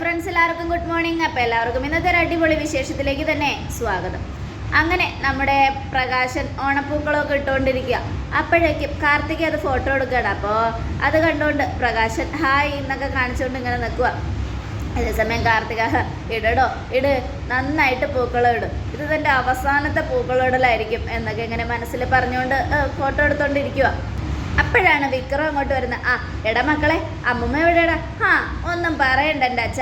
Friends എല്ലാവർക്കും good morning അപ്പോൾ എല്ലാവർക്കും ഇന്നത്തെ ഒരു അടിപൊളി വിശേഷത്തിലേക്ക് തന്നെ സ്വാഗതം. അങ്ങനെ നമ്മുടെ പ്രകാശൻ ഓണപ്പൂക്കളൊക്കെ ഇട്ടുകൊണ്ടിരിക്കുക. അപ്പോഴേക്കും കാർത്തിക് അത് ഫോട്ടോ എടുക്കുകയാണ്. അപ്പോൾ അത് കണ്ടുകൊണ്ട് പ്രകാശൻ ഹായ് എന്നൊക്കെ കാണിച്ചുകൊണ്ട് ഇങ്ങനെ നിൽക്കുക അതേസമയം കാർത്തിക ഇടടോ ഇട് നന്നായിട്ട് പൂക്കളം ഇടും. ഇത് തന്റെ അവസാനത്തെ പൂക്കളം ഇടലായിരിക്കും എന്നൊക്കെ ഇങ്ങനെ മനസ്സിൽ പറഞ്ഞുകൊണ്ട് ഫോട്ടോ എടുത്തുകൊണ്ടിരിക്കുക അപ്പോഴാണ് വിക്രം അങ്ങോട്ട് വരുന്നത്. ആ എടാ മക്കളെ അമ്മുമ്മ എവിടെടാ ആ ഒന്നും പറയണ്ട എന്റെ അച്ഛ.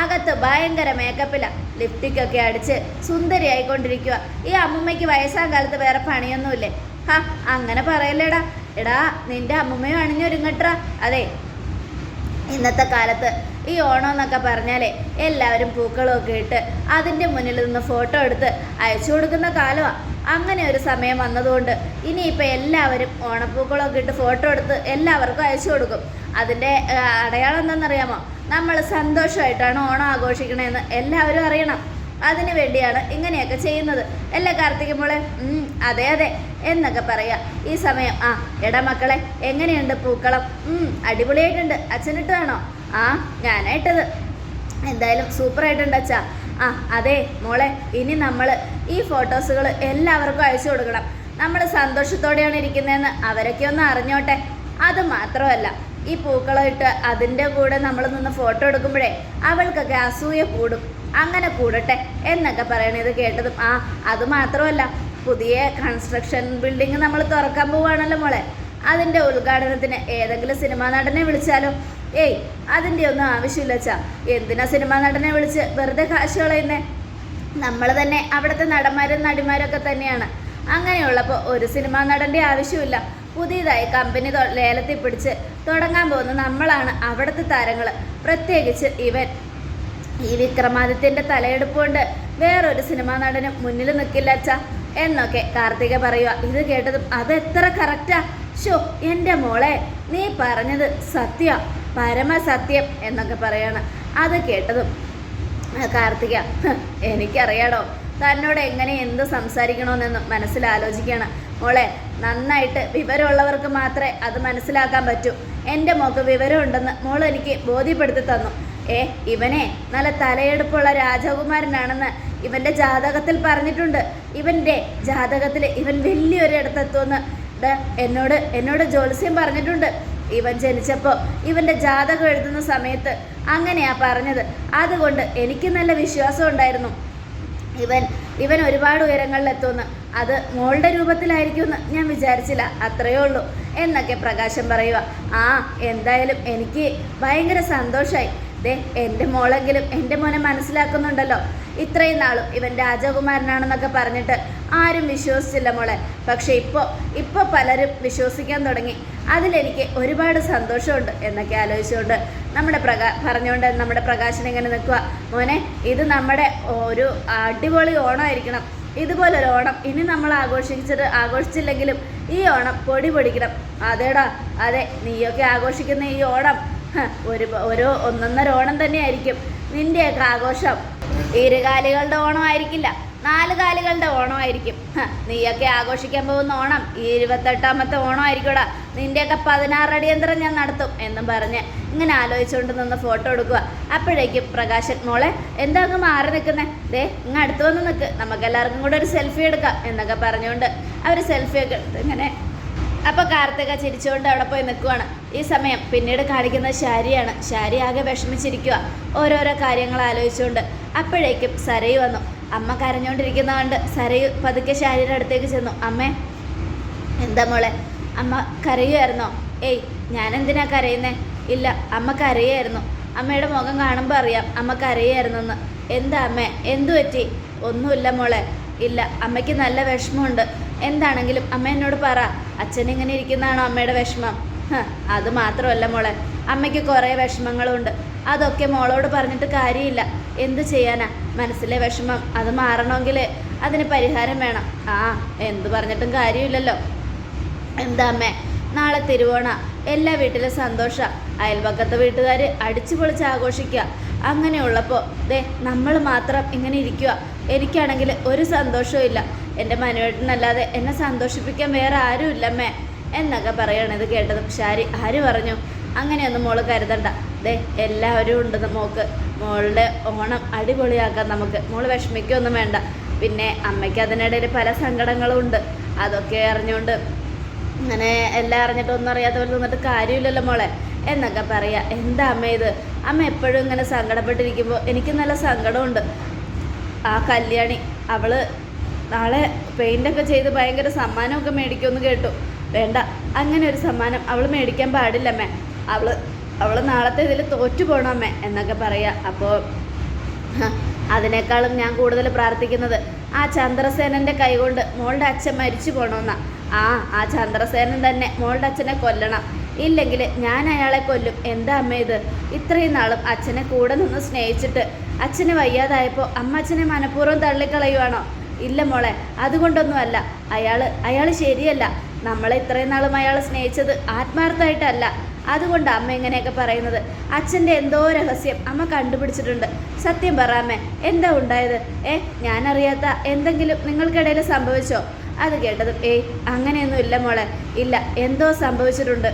അകത്ത് ഭയങ്കര മേക്കപ്പില ലിപ്റ്റിക്കൊക്കെ അടിച്ച് സുന്ദരി ആയിക്കൊണ്ടിരിക്കുക ഈ അമ്മുമ്മയ്ക്ക് വയസ്സാം കാലത്ത് വേറെ പണിയൊന്നുമില്ലേ? ഹാ അങ്ങനെ പറയല്ലേടാ. എടാ നിന്റെ അമ്മുമ്മയും അണിഞ്ഞൊരുങ്ങട്ടാ അതെ ഇന്നത്തെ കാലത്ത് ഈ ഓണം എന്നൊക്കെ പറഞ്ഞാലേ എല്ലാവരും പൂക്കളമൊക്കെ ഇട്ട് അതിന്റെ മുന്നിൽ നിന്ന് ഫോട്ടോ എടുത്ത് അയച്ചു കൊടുക്കുന്ന കാലമാണ് അങ്ങനെ ഒരു സമയം വന്നതുകൊണ്ട് ഇനിയിപ്പോൾ എല്ലാവരും ഓണപ്പൂക്കളൊക്കെ ഇട്ട് ഫോട്ടോ എടുത്ത് എല്ലാവർക്കും അയച്ചു കൊടുക്കും. അതിന്റെ അടയാളം എന്താണെന്നറിയാമോ? നമ്മൾ സന്തോഷമായിട്ടാണ് ഓണം ആഘോഷിക്കണമെന്ന് എല്ലാവരും അറിയണം. അതിനു വേണ്ടിയാണ് ഇങ്ങനെയൊക്കെ ചെയ്യുന്നത്. എല്ലാ കാർത്തിക മോളെ? ഉം, അതെ അതെ എന്നൊക്കെ പറയാ. ഈ സമയം ആ എടാ മക്കളെ എങ്ങനെയുണ്ട് പൂക്കളം? അടിപൊളിയായിട്ടുണ്ട്. അച്ഛനിട്ടതാണോ ആ ഞാനായിട്ടത് എന്തായാലും സൂപ്പറായിട്ടുണ്ട് അച്ഛാ. ആ അതെ മോളെ ഇനി നമ്മൾ ഈ ഫോട്ടോസുകൾ എല്ലാവർക്കും അയച്ചു കൊടുക്കണം. നമ്മൾ സന്തോഷത്തോടെയാണ് ഇരിക്കുന്നതെന്ന് അവരൊക്കെ ഒന്ന് അറിഞ്ഞോട്ടെ. അത് മാത്രമല്ല ഈ പൂക്കളം ഇട്ട് അതിന്റെ കൂടെ നമ്മൾ നിന്ന് ഫോട്ടോ എടുക്കുമ്പോഴേ അവൾക്കൊക്കെ അസൂയ കൂടും. അങ്ങനെ കൂടട്ടെ എന്നൊക്കെ പറയണത് കേട്ടതും ആ അത് മാത്രമല്ല പുതിയ കൺസ്ട്രക്ഷൻ ബിൽഡിംഗ് നമ്മൾ തുറക്കാൻ പോവുകയാണല്ലോ മോളെ. അതിന്റെ ഉദ്ഘാടനത്തിന് ഏതെങ്കിലും സിനിമാ നടനെ വിളിച്ചാലോ? ഏയ് അതിന്റെ ഒന്നും ആവശ്യമില്ല ചാ എന്തിനാ സിനിമാ നടനെ വിളിച്ച് വെറുതെ കാശ് കളയുന്നേ? നമ്മൾ തന്നെ അവിടുത്തെ നടന്മാരും നടിമാരൊക്കെ തന്നെയാണ്. അങ്ങനെയുള്ളപ്പോൾ ഒരു സിനിമാ നടന്റെ ആവശ്യമില്ല. പുതിയതായി കമ്പനി ലേലത്തിൽ പിടിച്ച് തുടങ്ങാൻ പോകുന്ന നമ്മളാണ് അവിടുത്തെ താരങ്ങൾ പ്രത്യേകിച്ച് ഇവൻ. ഈ വിക്രമാദിത്യന്റെ തലയെടുപ്പ് കൊണ്ട് വേറൊരു സിനിമാ നടനും മുന്നിൽ നിൽക്കില്ല അച്ഛ. എന്നൊക്കെ കാർത്തിക പറയുക ഇത് കേട്ടതും അത് എത്ര കറക്റ്റാ ഷോ എന്റെ മോളെ നീ പറഞ്ഞത് സത്യ. പരമസത്യം എന്നൊക്കെ പറയാണ്. അത് കേട്ടതും കാർത്തിക "ഹ്, എനിക്കറിയാടോ. തന്നോട് എങ്ങനെ എന്ത് സംസാരിക്കണമെന്നൊന്ന് മനസ്സിലാലോചിക്കുകയാണ് മോളെ നന്നായിട്ട് വിവരമുള്ളവർക്ക് മാത്രമേ അത് മനസ്സിലാക്കാൻ പറ്റൂ. എന്റെ മോക്ക് വിവരമുണ്ടെന്ന് മോൾ എനിക്ക് ബോധ്യപ്പെടുത്തി തന്നു. ഏ ഇവനെ നല്ല തലയെടുപ്പുള്ള രാജകുമാരനാണെന്ന് ഇവന്റെ ജാതകത്തിൽ പറഞ്ഞിട്ടുണ്ട്. ഇവന്റെ ജാതകത്തിൽ ഇവൻ വലിയൊരിടത്തെത്തുമെന്ന് എന്നോട് എന്നോട് ജ്യോത്സ്യം പറഞ്ഞിട്ടുണ്ട്. ഇവൻ ജനിച്ചപ്പോൾ ഇവന്റെ ജാതകം എഴുതുന്ന സമയത്ത് അങ്ങനെയാ പറഞ്ഞത്. അതുകൊണ്ട് എനിക്ക് നല്ല വിശ്വാസം ഉണ്ടായിരുന്നു. ഇവൻ ഇവൻ ഒരുപാട് ഉയരങ്ങളിലെത്തുമെന്ന്. അത് മോളുടെ രൂപത്തിലായിരിക്കുമെന്ന് ഞാൻ വിചാരിച്ചില്ല. അത്രയേ ഉള്ളൂ എന്നൊക്കെ പ്രകാശം പറയുക ആ എന്തായാലും എനിക്ക് ഭയങ്കര സന്തോഷമായി ദേ എന്റെ മോളെങ്കിലും എന്റെ മോനെ മനസ്സിലാക്കുന്നുണ്ടല്ലോ. ഇത്രയും നാളും ഇവൻ രാജകുമാരനാണെന്നൊക്കെ പറഞ്ഞിട്ട് ആരും വിശ്വസിച്ചില്ല മോളെ. പക്ഷെ ഇപ്പോൾ ഇപ്പോൾ പലരും വിശ്വസിക്കാൻ തുടങ്ങി. അതിലെനിക്ക് ഒരുപാട് സന്തോഷമുണ്ട് എന്നൊക്കെ ആലോചിച്ചുകൊണ്ട് നമ്മുടെ പ്രകാ പറഞ്ഞുകൊണ്ട് നമ്മുടെ പ്രകാശനം ഇങ്ങനെ നിൽക്കുക മോനെ ഇത് നമ്മുടെ ഒരു അടിപൊളി ഓണമായിരിക്കണം. ഇതുപോലൊരു ഓണം ഇനി നമ്മൾ ആഘോഷിച്ചിട്ട് ആഘോഷിച്ചില്ലെങ്കിലും ഈ ഓണം പൊടി പൊടിക്കണം. അതേടാ അതെ നീയൊക്കെ ആഘോഷിക്കുന്ന ഈ ഓണം. ഒരു ഒരു ഒന്നൊന്നര ഓണം തന്നെയായിരിക്കും. നിന്റെയൊക്കെ ആഘോഷം. ഇരുകാലികളുടെ ഓണമായിരിക്കില്ല. നാല് കാലുകളുടെ ഓണമായിരിക്കും. നീയൊക്കെ ആഘോഷിക്കാൻ പോകുന്ന ഓണം. ഈ ഇരുപത്തെട്ടാമത്തെ ഓണമായിരിക്കൂടാ. നിന്റെയൊക്കെ പതിനാറ് അടിയന്തരം ഞാൻ നടത്തും എന്നും പറഞ്ഞ് ഇങ്ങനെ ആലോചിച്ചുകൊണ്ട് നിന്ന് ഫോട്ടോ എടുക്കുക. അപ്പോഴേക്കും പ്രകാശൻ മോളെ എന്താ അങ്ങ് മാറി നിൽക്കുന്നേ? ദേ ഇങ്ങ് അടുത്ത് വന്ന് നിൽക്ക്. നമുക്കെല്ലാവർക്കും കൂടെ ഒരു സെൽഫി എടുക്കാം എന്നൊക്കെ പറഞ്ഞുകൊണ്ട് അവർ സെൽഫിയൊക്കെ എടുത്ത് ഇങ്ങനെ അപ്പൊ കാർത്തിക ചിരിച്ചുകൊണ്ട് അവിടെ പോയി നിൽക്കുവാണ്. ഈ സമയം പിന്നീട് കാണിക്കുന്ന ശാരിയാണ്. ശാരി ആകെ വിഷമിച്ചിരിക്കുക ഓരോരോ കാര്യങ്ങൾ ആലോചിച്ചുകൊണ്ട്. അപ്പോഴേക്കും സരയു വന്നു. അമ്മ കരഞ്ഞുകൊണ്ടിരിക്കുന്ന കണ്ട് സരയു പതുക്കെ ശാരിയുടെ അടുത്തേക്ക് ചെന്നു. അമ്മേ എന്താ മോളെ? അമ്മ കരയുമായിരുന്നോ? ഏയ് ഞാൻ എന്തിനാ കരയുന്നേ? ഇല്ല അമ്മ കരയായിരുന്നു. അമ്മയുടെ മുഖം കാണുമ്പോൾ അറിയാം അമ്മ കരയായിരുന്നെന്ന്. എന്താ അമ്മേ? എന്തു പറ്റി? ഒന്നുമില്ല മോളെ. ഇല്ല അമ്മയ്ക്ക് നല്ല വിഷമമുണ്ട്. എന്താണെങ്കിലും അമ്മ എന്നോട് പറ. അച്ഛൻ ഇങ്ങനെ ഇരിക്കുന്നതാണോ അമ്മയുടെ വിഷമം? അത് മാത്രമല്ല മോളെ. അമ്മയ്ക്ക് കുറേ വിഷമങ്ങളുണ്ട്. അതൊക്കെ മോളോട് പറഞ്ഞിട്ട് കാര്യമില്ല. എന്ത് ചെയ്യാനാ? മനസ്സിലെ വിഷമം അത് മാറണമെങ്കിൽ അതിന് പരിഹാരം വേണം. ആ എന്ത് പറഞ്ഞിട്ടും കാര്യമില്ലല്ലോ. എന്താ അമ്മേ? നാളെ തിരുവോണ. എല്ലാ വീട്ടിലും സന്തോഷ. അയൽപക്കത്തെ വീട്ടുകാർ അടിച്ചു പൊളിച്ച് ആഘോഷിക്കുക. അങ്ങനെയുള്ളപ്പോൾ ദേ നമ്മൾ മാത്രം ഇങ്ങനെ ഇരിക്കുക. എനിക്കാണെങ്കിൽ ഒരു സന്തോഷവും ഇല്ല. എന്റെ മനുവേട്ടനല്ലാതെ എന്നെ സന്തോഷിപ്പിക്കാൻ വേറെ ആരുമില്ലമ്മേ എന്നൊക്കെ പറയണത് കേട്ടത്. ഷാരി ആര് പറഞ്ഞു? അങ്ങനെയൊന്നും മോൾ കരുതണ്ട. ദേ എല്ലാവരും ഉണ്ട് മോക്ക്. മോളുടെ ഓണം അടിപൊളിയാക്കാം നമുക്ക്. മോൾ വിഷമിക്കൊന്നും വേണ്ട. പിന്നെ അമ്മയ്ക്ക് അതിനിടയിൽ പല സങ്കടങ്ങളും ഉണ്ട്. അതൊക്കെ അറിഞ്ഞുകൊണ്ട് അങ്ങനെ എല്ലാം അറിഞ്ഞിട്ടൊന്നും അറിയാത്ത പോലെ നിന്നിട്ട് കാര്യമില്ലല്ലോ മോളെ എന്നൊക്കെ പറയാ. എന്താ അമ്മ ഇത്? അമ്മ എപ്പോഴും ഇങ്ങനെ സങ്കടപ്പെട്ടിരിക്കുമ്പോൾ എനിക്ക് നല്ല സങ്കടമുണ്ട്. ആ കല്യാണി അവൾ നാളെ പെയിന്റൊക്കെ ചെയ്ത് ഭയങ്കര സമ്മാനമൊക്കെ മേടിക്കുമെന്ന് കേട്ടു. വേണ്ട അങ്ങനെ ഒരു സമ്മാനം അവൾ മേടിക്കാൻ പാടില്ലമ്മേ അവൾ അവൾ നാളത്തെ ഇതിൽ തോറ്റു പോകണമ്മേ എന്നൊക്കെ പറയാ. അപ്പോൾ അതിനേക്കാളും ഞാൻ കൂടുതൽ പ്രാർത്ഥിക്കുന്നത് ആ ചന്ദ്രസേനന്റെ കൈകൊണ്ട് മോളുടെ അച്ഛൻ മരിച്ചു പോകണമെന്നാ ആ ആ ചന്ദ്രസേനൻ തന്നെ മോളുടെ അച്ഛനെ കൊല്ലണം. ഇല്ലെങ്കിൽ ഞാൻ അയാളെ കൊല്ലും. എന്താ അമ്മ ഇത്? ഇത്രയും നാളും അച്ഛനെ കൂടെ നിന്ന് സ്നേഹിച്ചിട്ട് അച്ഛന് വയ്യാതായപ്പോൾ അമ്മ അച്ഛനെ മനഃപൂർവം തള്ളിക്കളയുവാണോ? ഇല്ല മോളെ അതുകൊണ്ടൊന്നുമല്ല. അയാൾ അയാൾ ശരിയല്ല. നമ്മളെ ഇത്രയും നാളും അയാൾ സ്നേഹിച്ചത് ആത്മാർത്ഥമായിട്ടല്ല. അതുകൊണ്ട് അമ്മ ഇങ്ങനെയൊക്കെ പറയുന്നത്. അച്ഛന്റെ എന്തോ രഹസ്യം അമ്മ കണ്ടുപിടിച്ചിട്ടുണ്ട്. സത്യം പറ അമ്മേ എന്താ ഉണ്ടായത്? ഏ ഞാനറിയാത്ത എന്തെങ്കിലും നിങ്ങൾക്കിടയിൽ സംഭവിച്ചോ? അത് കേട്ടതും ഏയ് അങ്ങനെയൊന്നും ഇല്ല മോളെ. ഇല്ല എന്തോ സംഭവിച്ചിട്ടുണ്ട്.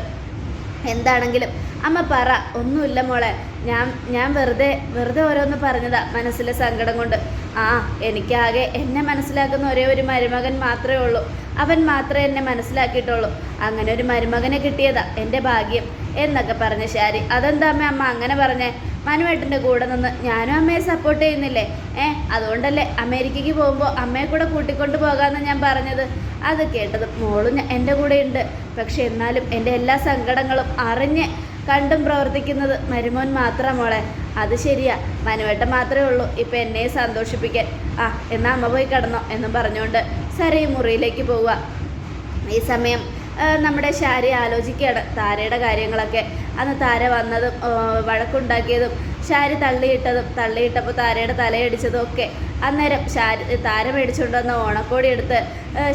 എന്താണെങ്കിലും അമ്മ പറ ഒന്നുമില്ല മോളെ. ഞാൻ ഞാൻ വെറുതെ വെറുതെ ഓരോന്ന് പറഞ്ഞതാ മനസ്സിലെ സങ്കടം കൊണ്ട്. ആ എനിക്കാകെ എന്നെ മനസ്സിലാക്കുന്ന ഒരേ ഒരു മരുമകൻ മാത്രമേ ഉള്ളൂ. അവൻ മാത്രമേ എന്നെ മനസ്സിലാക്കിയിട്ടുള്ളൂ. അങ്ങനെ ഒരു മരുമകനെ കിട്ടിയതാ എന്റെ ഭാഗ്യം എന്നൊക്കെ പറഞ്ഞ ശാരി. അതെന്താ അമ്മ അമ്മ അങ്ങനെ പറഞ്ഞേ? മനുവേട്ടന്റെ കൂടെ നിന്ന് ഞാനും അമ്മയെ സപ്പോർട്ട് ചെയ്യുന്നില്ലേ? ഏ അതുകൊണ്ടല്ലേ അമേരിക്കയ്ക്ക് പോകുമ്പോൾ അമ്മയെ കൂടെ കൂട്ടിക്കൊണ്ട് പോകാമെന്ന് ഞാൻ പറഞ്ഞത്. അത് കേട്ടത് മോളും എന്റെ കൂടെയുണ്ട്. പക്ഷെ എന്നാലും എന്റെ എല്ലാ സങ്കടങ്ങളും അറിഞ്ഞ് കണ്ടും പ്രവർത്തിക്കുന്നത് മരുമോൻ മാത്രം മോളെ. അത് ശരിയാ. മനുവേട്ടൻ മാത്രമേ ഉള്ളൂ. ഇപ്പം എന്നെ സന്തോഷിപ്പിക്കാൻ. ആ എന്നാ അമ്മ പോയി കിടന്നോ എന്നും പറഞ്ഞുകൊണ്ട് സരയും മുറിയിലേക്ക് പോവുക. ഈ സമയം നമ്മുടെ ശാരി ആലോചിക്കുകയാണ് താരയുടെ കാര്യങ്ങളൊക്കെ. അന്ന് താര വന്നതും വഴക്കുണ്ടാക്കിയതും ശാരി തള്ളിയിട്ടതും തള്ളിയിട്ടപ്പോൾ താരയുടെ തലയടിച്ചതും ഒക്കെ. അന്നേരം ശാരി താര മേടിച്ചുകൊണ്ട് വന്ന ഓണക്കോടി എടുത്ത്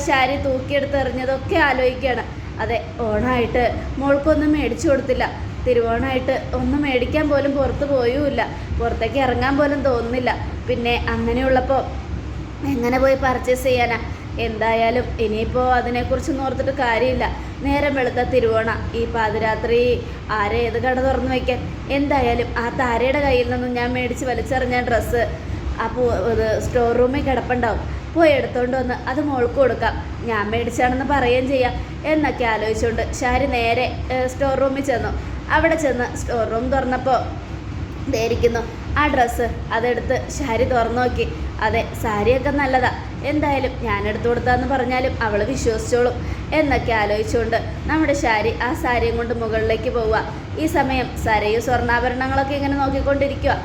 ശാരി തൂക്കിയെടുത്ത് എറിഞ്ഞതൊക്കെ ആലോചിക്കുകയാണ്. അതെ ഓണമായിട്ട് മോൾക്കൊന്നും മേടിച്ചു കൊടുത്തില്ല. തിരുവോണമായിട്ട് ഒന്നും മേടിക്കാൻ പോലും പുറത്ത് പോയുമില്ല പുറത്തേക്ക് ഇറങ്ങാൻ പോലും തോന്നുന്നില്ല. പിന്നെ അങ്ങനെയുള്ളപ്പോൾ എങ്ങനെ പോയി പർച്ചേസ് ചെയ്യാനാ? എന്തായാലും ഇനിയിപ്പോൾ അതിനെക്കുറിച്ച് ഓർത്തിട്ട് കാര്യമില്ല. നേരം വെളുത്ത തിരുവോണ. ഈ പാതിരാത്രി ആരെ ഏത് കട തുറന്നു വയ്ക്കാൻ എന്തായാലും ആ താരയുടെ കയ്യിൽ നിന്നും ഞാൻ മേടിച്ച് വലിച്ചെറിഞ്ഞ ഡ്രസ്സ് അപ്പോൾ ഇത് സ്റ്റോർ റൂമിൽ കിടപ്പുണ്ടാവും. പോയി എടുത്തോണ്ട് വന്ന് അത് മോൾക്ക് കൊടുക്കാം. ഞാൻ മേടിച്ചാണെന്ന് പറയുകയും ചെയ്യാം. എന്നൊക്കെ ആലോചിച്ചുകൊണ്ട് ഷാരി നേരെ സ്റ്റോർ റൂമിൽ ചെന്നു. അവിടെ ചെന്ന് സ്റ്റോർ റൂം തുറന്നപ്പോൾ ധരിക്കുന്നു ആ ഡ്രസ്സ് അതെടുത്ത് ശാരി തുറന്നു നോക്കി. അതെ സാരിയൊക്കെ നല്ലതാ. എന്തായാലും ഞാൻ എടുത്തു കൊടുത്താന്ന് പറഞ്ഞാലും അവൾ വിശ്വസിച്ചോളും എന്നൊക്കെ ആലോചിച്ചുകൊണ്ട് നമ്മുടെ ശാരി ആ സാരിയും കൊണ്ട് മുകളിലേക്ക് പോവുക. ഈ സമയം സരയും സ്വർണാഭരണങ്ങളൊക്കെ ഇങ്ങനെ നോക്കിക്കൊണ്ടിരിക്കുക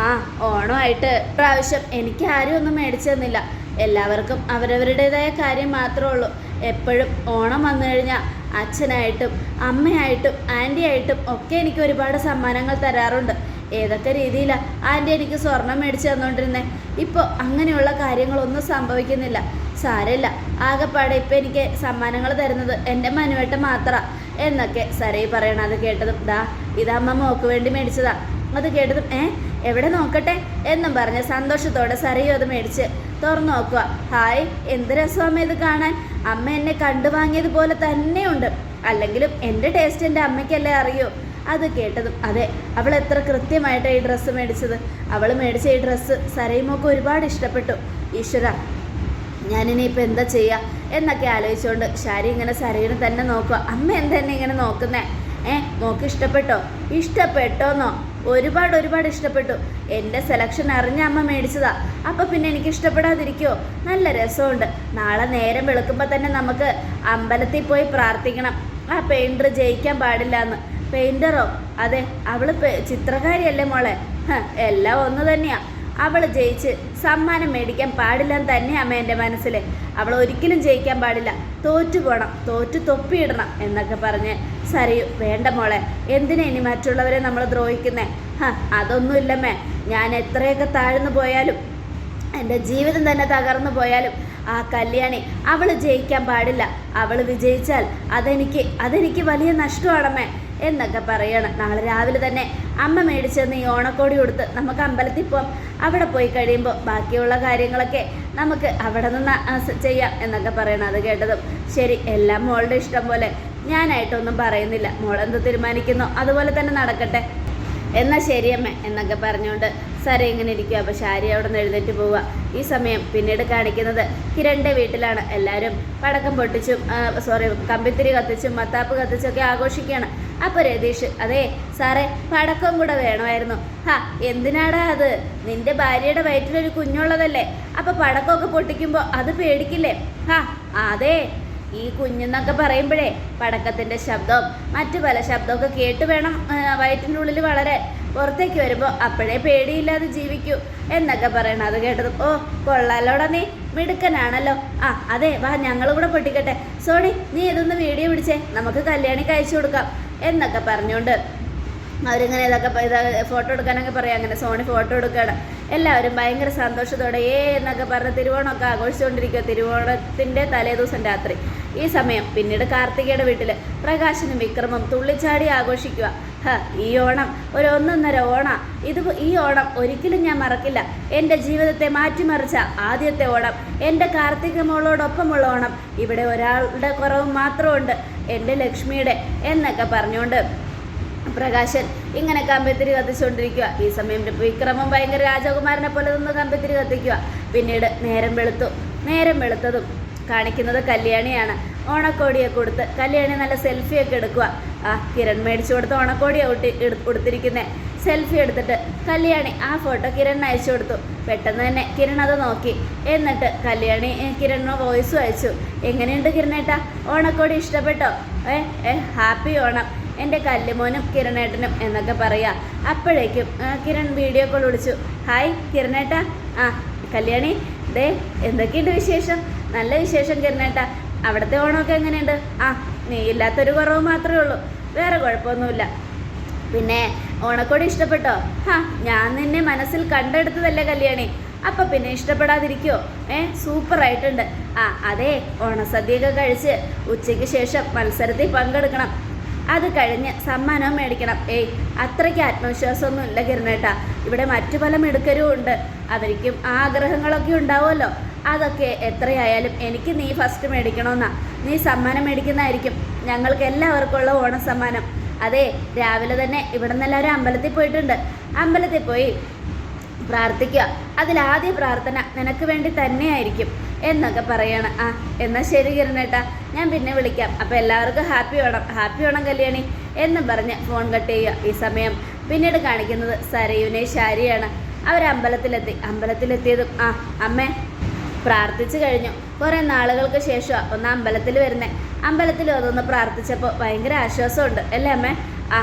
ആ ഓണമായിട്ട് പ്രാവശ്യം എനിക്ക് ആരും ഒന്നും മേടിച്ചു തന്നില്ല. എല്ലാവർക്കും അവരവരുടേതായ കാര്യം മാത്രമേ ഉള്ളൂ. എപ്പോഴും ഓണം വന്നു കഴിഞ്ഞാൽ അച്ഛനായിട്ടും അമ്മയായിട്ടും ആന്റിയായിട്ടും ഒക്കെ എനിക്ക് ഒരുപാട് സമ്മാനങ്ങൾ തരാറുണ്ട്. ഏതൊക്കെ രീതിയിലാണ് ആന്റി എനിക്ക് സ്വർണം മേടിച്ച് തന്നുകൊണ്ടിരുന്നേ ഇപ്പോൾ അങ്ങനെയുള്ള കാര്യങ്ങളൊന്നും സംഭവിക്കുന്നില്ല. സാരമില്ല. ആകെപ്പാടെ ഇപ്പം എനിക്ക് സമ്മാനങ്ങൾ തരുന്നത് എന്റെ മനുവേട്ട മാത്രമാണ് എന്നൊക്കെ സരയി പറയണം അത് കേട്ടതും ദാ ഇതമ്മ മോക്ക് വേണ്ടി മേടിച്ചതാ. അത് കേട്ടതും ഏ എവിടെ നോക്കട്ടെ? എന്നും പറഞ്ഞ് സന്തോഷത്തോടെ സരയും അത് മേടിച്ച് തുറന്നു നോക്കുക ഹായ് എന്ത് രസമാണ് ഇത് കാണാൻ? അമ്മ എന്നെ കണ്ടു വാങ്ങിയതുപോലെ തന്നെയുണ്ട്. അല്ലെങ്കിലും എന്റെ ടേസ്റ്റ് എന്റെ അമ്മയ്ക്കല്ലേ അറിയൂ. അത് കേട്ടതും അതെ അവൾ എത്ര കൃത്യമായിട്ടാണ് ഈ ഡ്രസ്സ് മേടിച്ചത്. അവൾ മേടിച്ച ഈ ഡ്രസ്സ് സരയുമൊക്കെ ഒരുപാട് ഇഷ്ടപ്പെട്ടു. ഈശ്വര ഞാനിനിയിപ്പോൾ എന്താ ചെയ്യുക എന്നൊക്കെ ആലോചിച്ചുകൊണ്ട് ശാരി ഇങ്ങനെ സരയിനെ തന്നെ നോക്കുക. അമ്മ എന്താ ഇങ്ങനെ നോക്കുന്നേ? ഏ നോക്കി ഇഷ്ടപ്പെട്ടോ? ഇഷ്ടപ്പെട്ടോന്നോ? ഒരുപാട് ഒരുപാട് ഇഷ്ടപ്പെട്ടു. എന്റെ സെലക്ഷൻ അറിഞ്ഞ അമ്മ മേടിച്ചതാ. അപ്പം പിന്നെ എനിക്ക് ഇഷ്ടപ്പെടാതിരിക്കുമോ നല്ല രസമുണ്ട്. നാളെ നേരം വെളുക്കുമ്പോൾ തന്നെ നമുക്ക് അമ്പലത്തിൽ പോയി പ്രാർത്ഥിക്കണം. ആ പെയിന്റർ ജയിക്കാൻ പാടില്ല എന്ന് പെയിന്ററോ അതെ അവൾ പെ- ചിത്രകാരിയല്ലേ മോളെ? എല്ലാം ഒന്ന് തന്നെയാ. അവൾ ജയിച്ച് സമ്മാനം മേടിക്കാൻ പാടില്ലെന്ന് തന്നെ അമ്മ എന്റെ മനസ്സിൽ അവൾ ഒരിക്കലും ജയിക്കാൻ പാടില്ല. തോറ്റു പോകണം തോറ്റു തൊപ്പിയിടണം എന്നൊക്കെ പറഞ്ഞ് സരയു വേണ്ട മോളെ എന്തിനാ ഇനി മറ്റുള്ളവരെ നമ്മൾ ദ്രോഹിക്കുന്നേ? ഹാ അതൊന്നുമില്ലമ്മേ. ഞാൻ എത്രയൊക്കെ താഴ്ന്നു പോയാലും എന്റെ ജീവിതം തന്നെ തകർന്നു പോയാലും ആ കല്യാണി അവൾ ജയിക്കാൻ പാടില്ല. അവൾ വിജയിച്ചാൽ അതെനിക്ക് അതെനിക്ക് വലിയ നഷ്ടമാണമ്മേ എന്നൊക്കെ പറയാണ്. നാളെ രാവിലെ തന്നെ അമ്മ മേടിച്ചെന്ന് ഈ ഓണക്കോടി കൊടുത്ത് നമുക്ക് അമ്പലത്തിൽ പോവാം അവിടെ പോയി കഴിയുമ്പോൾ ബാക്കിയുള്ള കാര്യങ്ങളൊക്കെ നമുക്ക് അവിടെ നിന്ന് ചെയ്യാം എന്നൊക്കെ പറയണം. അത് കേട്ടതും ശരി എല്ലാം മോളുടെ ഇഷ്ടം പോലെ. ഞാനായിട്ടൊന്നും പറയുന്നില്ല. മോളെന്ത് തീരുമാനിക്കുന്നോ? അതുപോലെ തന്നെ നടക്കട്ടെ. എന്നാൽ ശരിയമ്മ എന്നൊക്കെ പറഞ്ഞുകൊണ്ട് സര ഇങ്ങനെ ഇരിക്കുക. അപ്പോൾ ശാരി അവിടെ നിന്ന് എഴുന്നേറ്റ് പോവുക. ഈ സമയം പിന്നീട് കാണിക്കുന്നത് കിരണിന്റെ വീട്ടിലാണ്. എല്ലാവരും പടക്കം പൊട്ടിച്ചും സോറി കമ്പിത്തിരി കത്തിച്ചും മത്താപ്പ് കത്തിച്ചും ഒക്കെ ആഘോഷിക്കുകയാണ്. അപ്പോൾ രതീഷ് അതെ സാറേ പടക്കം കൂടെ വേണമായിരുന്നു. ഹാ എന്തിനാടാ അത്? നിന്റെ ഭാര്യയുടെ വയറ്റിലൊരു കുഞ്ഞുള്ളതല്ലേ? അപ്പോൾ പടക്കമൊക്കെ പൊട്ടിക്കുമ്പോൾ അത് പേടിക്കില്ലേ? ഹാ അതെ. ഈ കുഞ്ഞെന്നൊക്കെ പറയുമ്പോഴേ പടക്കത്തിന്റെ ശബ്ദവും മറ്റു പല ശബ്ദമൊക്കെ കേട്ട് വേണം വയറ്റിന്റെ ഉള്ളിൽ വളരെ. പുറത്തേക്ക് വരുമ്പോൾ അപ്പോഴേ പേടിയില്ലാതെ ജീവിക്കൂ എന്നൊക്കെ പറയണം. അത് കേട്ടത് ഓ കൊള്ളാലോടാ നീ. മിടുക്കനാണല്ലോ. ആ അതെ വാ ഞങ്ങൾ കൂടെ പൊട്ടിക്കട്ടെ. സോണി നീ ഇതൊന്ന് വീഡിയോ പിടിച്ചേ. നമുക്ക് കല്യാണി കഴിച്ചു കൊടുക്കാം. എന്നൊക്കെ പറഞ്ഞുകൊണ്ട് അവരിങ്ങനെ ഇതൊക്കെ ഇത് ഫോട്ടോ എടുക്കാനൊക്കെ പറയാം. അങ്ങനെ സോണി ഫോട്ടോ എടുക്കുകയാണ്. എല്ലാവരും ഭയങ്കര സന്തോഷത്തോടെ ഏ എന്നൊക്കെ പറഞ്ഞ് തിരുവോണമൊക്കെ ആഘോഷിച്ചുകൊണ്ടിരിക്കുക. തിരുവോണത്തിന്റെ തലേദിവസം രാത്രി. ഈ സമയം പിന്നീട് കാർത്തികയുടെ വീട്ടിൽ പ്രകാശനും വിക്രമും തുള്ളിച്ചാടി ആഘോഷിക്കുക. ഈ ഓണം. ഒരു ഒന്നൊന്നര ഓണ. ഇത് ഈ ഓണം ഒരിക്കലും ഞാൻ മറക്കില്ല. എന്റെ ജീവിതത്തെ മാറ്റിമറിച്ച ആദ്യത്തെ ഓണം. എന്റെ കാർത്തിക മോളോടൊപ്പമുള്ള ഓണം. ഇവിടെ ഒരാളുടെ കുറവ് മാത്രമുണ്ട്. എന്റെ ലക്ഷ്മിയുടെ എന്നൊക്കെ പറഞ്ഞുകൊണ്ട് പ്രകാശൻ ഇങ്ങനെ കമ്പിത്തിരി കത്തിച്ചുകൊണ്ടിരിക്കുക ഈ സമയം വിക്രമം ഭയങ്കര രാജകുമാരനെ പോലെ നിന്ന് കമ്പിത്തിരി കത്തിക്കുക പിന്നീട് നേരം വെളുത്തു. നേരം വെളുത്തതും കാണിക്കുന്നത് കല്യാണിയാണ്. ഓണക്കോടിയൊക്കെ കൊടുത്ത് കല്യാണി നല്ല സെൽഫിയൊക്കെ എടുക്കുക ആ കിരൺ മേടിച്ചു കൊടുത്ത് ഓണക്കോടി കൊടുത്തിരിക്കുന്നത് സെൽഫി എടുത്തിട്ട് കല്യാണി ആ ഫോട്ടോ കിരൺ അയച്ചു കൊടുത്തു. പെട്ടെന്ന് തന്നെ കിരൺ അത് നോക്കി. എന്നിട്ട് കല്യാണി കിരണിന് വോയിസും അയച്ചു. എങ്ങനെയുണ്ട് കിരണേട്ടാ? ഓണക്കോടി ഇഷ്ടപ്പെട്ടോ? ഏ ഏ ഹാപ്പി ഓണം. എന്റെ കല്ലുമോനും കിരണേട്ടനും എന്നൊക്കെ പറയാ. അപ്പോഴേക്കും കിരൺ വീഡിയോ കോൾ വിളിച്ചു. ഹായ് കിരണേട്ടാ. ആ കല്യാണി ദേ എന്തൊക്കെയുണ്ട് വിശേഷം? നല്ല വിശേഷം കിരണേട്ടാ. അവിടുത്തെ ഓണമൊക്കെ എങ്ങനെയുണ്ട്? ആ നീ ഇല്ലാത്തൊരു കുറവ് മാത്രമേ ഉള്ളൂ. വേറെ കുഴപ്പമൊന്നുമില്ല. പിന്നെ ഓണക്കോടി ഇഷ്ടപ്പെട്ടോ? ഹാ ഞാൻ നിന്നെ മനസ്സിൽ കണ്ടെടുത്തതല്ലേ കല്യാണി. അപ്പം പിന്നെ ഇഷ്ടപ്പെടാതിരിക്കോ? ഏ സൂപ്പറായിട്ടുണ്ട്. ആ അതെ ഓണസദ്യയൊക്കെ കഴിച്ച് ഉച്ചയ്ക്ക് ശേഷം മത്സരത്തിൽ പങ്കെടുക്കണം. അത് കഴിഞ്ഞ് സമ്മാനവും മേടിക്കണം. ഏയ് അത്രയ്ക്ക് ആത്മവിശ്വാസമൊന്നും ഇല്ല കിരണേട്ടാ. ഇവിടെ മറ്റു പല മിടുക്കരും ഉണ്ട്. അവർക്കും ആഗ്രഹങ്ങളൊക്കെ ഉണ്ടാവുമല്ലോ. അതൊക്കെ എത്രയായാലും എനിക്ക് നീ ഫസ്റ്റ് മേടിക്കണമെന്നാ. നീ സമ്മാനം മേടിക്കുന്നതായിരിക്കും. ഞങ്ങൾക്ക് എല്ലാവർക്കും ഉള്ള ഓണസമ്മാനം. അതെ രാവിലെ തന്നെ ഇവിടെ നിന്ന് എല്ലാവരും അമ്പലത്തിൽ പോയിട്ടുണ്ട്. അമ്പലത്തിൽ പോയി പ്രാർത്ഥിക്കുക. അതിലാദ്യ പ്രാർത്ഥന നിനക്ക് വേണ്ടി തന്നെയായിരിക്കും എന്നൊക്കെ പറയാണ്. ആ എന്നാൽ ശരി കിരണേട്ടാ ഞാൻ പിന്നെ വിളിക്കാം. അപ്പോൾ എല്ലാവർക്കും ഹാപ്പി ഓണം ഹാപ്പി ഓണം കല്യാണി എന്ന് പറഞ്ഞ് ഫോൺ കട്ട് ചെയ്യുക ഈ സമയം. പിന്നീട് കാണിക്കുന്നത് സരയുനെ ശാരിയാണ്. അവർ അമ്പലത്തിലെത്തി. അമ്പലത്തിലെത്തിയതും ആ അമ്മേ പ്രാർത്ഥിച്ചു കഴിഞ്ഞു. കുറേ നാളുകൾക്ക് ശേഷം ഒന്ന് അമ്പലത്തിൽ വരുന്നേ. അമ്പലത്തിൽ വന്നൊന്ന് പ്രാർത്ഥിച്ചപ്പോൾ ഭയങ്കര ആശ്വാസമുണ്ട്. അല്ലേ അമ്മേ? ആ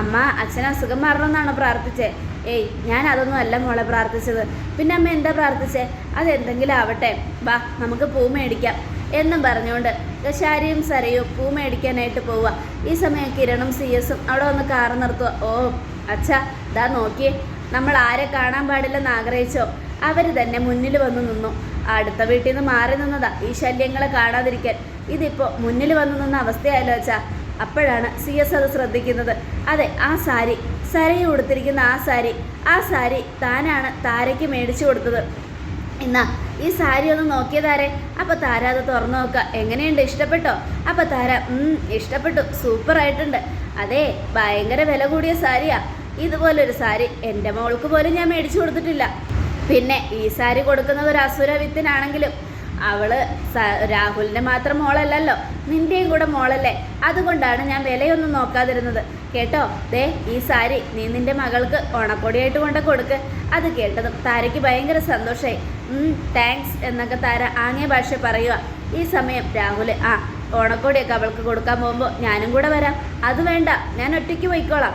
അമ്മ അച്ഛൻ അസുഖം മാറണമെന്നാണ് പ്രാർത്ഥിച്ചേ? ഏയ് ഞാൻ അതൊന്നും അല്ല മോളെ പ്രാർത്ഥിച്ചത്. പിന്നെ അമ്മ എന്താ പ്രാർത്ഥിച്ചേ? അതെന്തെങ്കിലും ആവട്ടെ. വാ നമുക്ക് പൂ മേടിക്കാം. എന്നും പറഞ്ഞുകൊണ്ട് കശാരിയും സരയും പൂ മേടിക്കാനായിട്ട് പോവുക. ഈ സമയം കിരണും സി എസും അവിടെ ഒന്ന് കാറ് നിർത്തുക. ഓ അച്ഛാ ദാ നോക്കിയേ. നമ്മൾ ആരെ കാണാൻ പാടില്ലെന്ന് ആഗ്രഹിച്ചോ? അവർ തന്നെ മുന്നിൽ വന്ന് നിന്നു. അടുത്ത വീട്ടിൽ നിന്ന് മാറി നിന്നതാ. ഈ ശല്യങ്ങളെ കാണാതിരിക്കാൻ. ഇതിപ്പോൾ മുന്നിൽ വന്നു നിന്ന അവസ്ഥയായല്ലോ വെച്ചാൽ അപ്പോഴാണ് സി എസ് അത് ശ്രദ്ധിക്കുന്നത്. അതെ ആ സാരി. സരയെ കൊടുത്തിരിക്കുന്ന ആ സാരി. ആ സാരി താനാണ് താരയ്ക്ക് മേടിച്ചു കൊടുത്തത്. എന്നാ ഈ സാരി ഒന്ന് നോക്കിയതാരെ. അപ്പൊ താര അത് തുറന്നു നോക്കുക എങ്ങനെയുണ്ട്? ഇഷ്ടപ്പെട്ടോ? അപ്പൊ താര ഉം ഇഷ്ടപ്പെട്ടു. സൂപ്പർ ആയിട്ടുണ്ട്. അതെ ഭയങ്കര വില കൂടിയ സാരിയാ. ഇതുപോലൊരു സാരി എന്റെ മോൾക്ക് പോലും ഞാൻ മേടിച്ചു കൊടുത്തിട്ടില്ല. പിന്നെ ഈ സാരി കൊടുക്കുന്നത് ഒരു അസുര വിത്തിനാണെങ്കിലും അവൾ രാഹുലിന്റെ മാത്രം മോളല്ലല്ലോ. നിന്റെയും കൂടെ മോളല്ലേ. അതുകൊണ്ടാണ് ഞാൻ വിലയൊന്നും നോക്കാതിരുന്നത്. കേട്ടോ? ദേ ഈ സാരി നീ നിന്റെ മകൾക്ക് ഓണക്കൊടിയായിട്ട് കൊണ്ട് കൊടുക്ക്. അത് കേട്ടതും താരയ്ക്ക് ഭയങ്കര സന്തോഷമായി താങ്ക്സ് എന്നൊക്കെ താര ആംഗ്യ ഭാഷ പറയുക. ഈ സമയം രാഹുൽ ആ ഓണക്കോടിയൊക്കെ അവൾക്ക് കൊടുക്കാൻ പോകുമ്പോൾ ഞാനും കൂടെ വരാം. അത് വേണ്ട ഞാൻ ഒറ്റയ്ക്ക് പോയിക്കോളാം.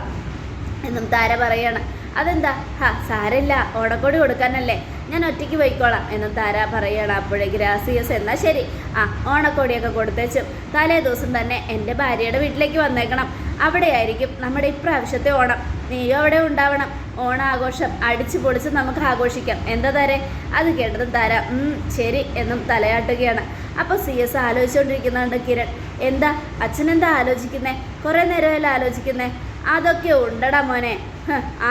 എന്നും താര പറയാണ്. അതെന്താ? ഹാ സാരമില്ല. ഓണക്കോടി കൊടുക്കാനല്ലേ. ഞാൻ ഒറ്റയ്ക്ക് പോയിക്കോളാം എന്ന് താര പറയണം അപ്പോഴേ ഗ്രാസിയസ് എന്നാൽ ശരി. ആ ഓണക്കോടിയൊക്കെ കൊടുത്തേച്ചും തലേ ദിവസം തന്നെ എന്റെ ഭാര്യയുടെ വീട്ടിലേക്ക് വന്നേക്കണം. അവിടെയായിരിക്കും നമ്മുടെ ഇപ്രാവശ്യത്തെ ഓണം. നീയും അവിടെ ഉണ്ടാവണം. ഓണാഘോഷം അടിച്ചു പൊളിച്ച് നമുക്ക് ആഘോഷിക്കാം. എന്താ താരേ? അത് കേട്ടതും താര ഉം, ശരി എന്നും തലയാട്ടുകയാണ്. അപ്പോൾ സി എസ് ആലോചിച്ചുകൊണ്ടിരിക്കുന്നുണ്ട് കിരൺ. എന്താ? അച്ഛനെന്താ ആലോചിക്കുന്നേ? കുറേ നേരമല്ല ആലോചിക്കുന്നേ? അതൊക്കെ ഉണ്ടടാ മോനെ.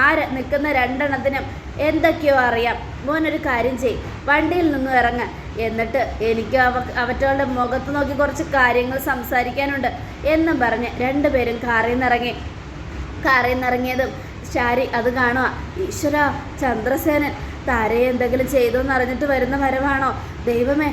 ആര് നിൽക്കുന്ന രണ്ടെണ്ണത്തിനും എന്തൊക്കെയോ അറിയാം. മോനൊരു കാര്യം ചെയ്. വണ്ടിയിൽ നിന്നും ഇറങ്ങ. എന്നിട്ട് എനിക്ക് അവ അവറ്റവളുടെ മുഖത്ത് നോക്കി കുറച്ച് കാര്യങ്ങൾ സംസാരിക്കാനുണ്ട്. എന്നും പറഞ്ഞ് രണ്ടുപേരും കാറിൽ നിന്നിറങ്ങി കാറിൽ നിന്നിറങ്ങിയതും ശാരി അത് കാണുക ഈശ്വര ചന്ദ്രസേനൻ താരയെ എന്തെങ്കിലും ചെയ്തു അറിഞ്ഞിട്ട് വരുന്ന വരവാണോ? ദൈവമേ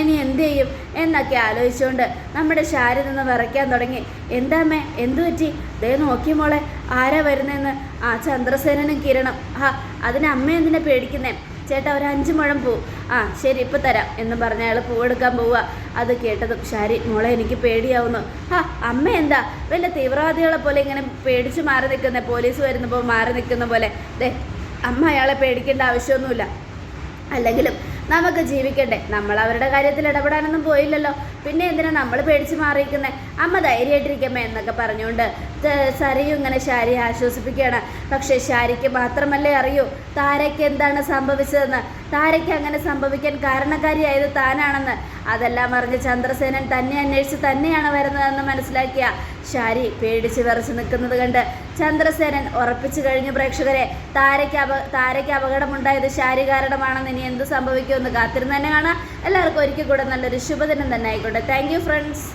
ഇനി എന്ത് ചെയ്യും? എന്നൊക്കെ ആലോചിച്ചുകൊണ്ട് നമ്മുടെ ശാരി നിന്ന് വിറയ്ക്കാൻ തുടങ്ങി. എന്താമ്മേ എന്തു പറ്റി? ദേ നോക്കി മോളെ ആരാ വരുന്നതെന്ന് ആ ചന്ദ്രസേനനും കിരണം. ആ അതിന് അമ്മ എന്തിനെ പേടിക്കുന്നേ? ചേട്ടാ ഒരു അഞ്ച് മുഴം പൂ. ആ ശരി ഇപ്പം തരാം എന്ന് പറഞ്ഞ അയാൾ പൂവെടുക്കാൻ പോവുക. അത് കേട്ടതും ശാരി മോളെ എനിക്ക് പേടിയാവുന്നു. ആ അമ്മ എന്താ? വല്ല തീവ്രവാദികളെ പോലെ ഇങ്ങനെ പേടിച്ച് മാറി നിൽക്കുന്ന? പോലീസ് വരുന്നപ്പോൾ മാറി നിൽക്കുന്ന പോലെ. ദേ അമ്മ അയാളെ പേടിക്കേണ്ട ആവശ്യമൊന്നുമില്ല. അല്ലെങ്കിലും നമുക്ക് ജീവിക്കണ്ടേ നമ്മൾ അവരുടെ കാര്യത്തിൽ ഇടപെടാനൊന്നും പോയില്ലല്ലോ. പിന്നെ എന്തിനാ നമ്മൾ പേടിച്ച് മാറിയിരിക്കുന്നത് അമ്മ ധൈര്യമായിട്ടിരിക്കുമ്പോൾ എന്നൊക്കെ പറഞ്ഞുകൊണ്ട് സരിയും ഇങ്ങനെ ശാരിയെ ആശ്വസിപ്പിക്കുകയാണ്. പക്ഷേ ശാരിക്ക് മാത്രമല്ലേ അറിയൂ താരയ്ക്ക് എന്താണ് സംഭവിച്ചതെന്ന്. താരയ്ക്ക് അങ്ങനെ സംഭവിക്കാൻ കാരണക്കാരിയായത് താനാണെന്ന്. അതെല്ലാം അറിഞ്ഞ് ചന്ദ്രസേനൻ തന്നെ അന്വേഷിച്ച് തന്നെയാണ് വരുന്നതെന്ന് മനസ്സിലാക്കിയ ശാരി പേടിച്ച് വിറച്ച് നിൽക്കുന്നത് കണ്ട് ചന്ദ്രസേനൻ ഉറപ്പിച്ചു കഴിഞ്ഞു പ്രേക്ഷകരെ. താരയ്ക്ക് അപ താരയ്ക്ക് അപകടമുണ്ടായത് ശാരി കാരണമാണെന്ന് ഇനി എന്ത് സംഭവിക്കുമെന്ന് കാത്തിരുന്ന് തന്നെ കാണാം എല്ലാവർക്കും ഒരിക്കൽ കൂടെ നല്ലൊരു ശുഭദിനം തന്നെ ആയിക്കോട്ടെ. Thank friends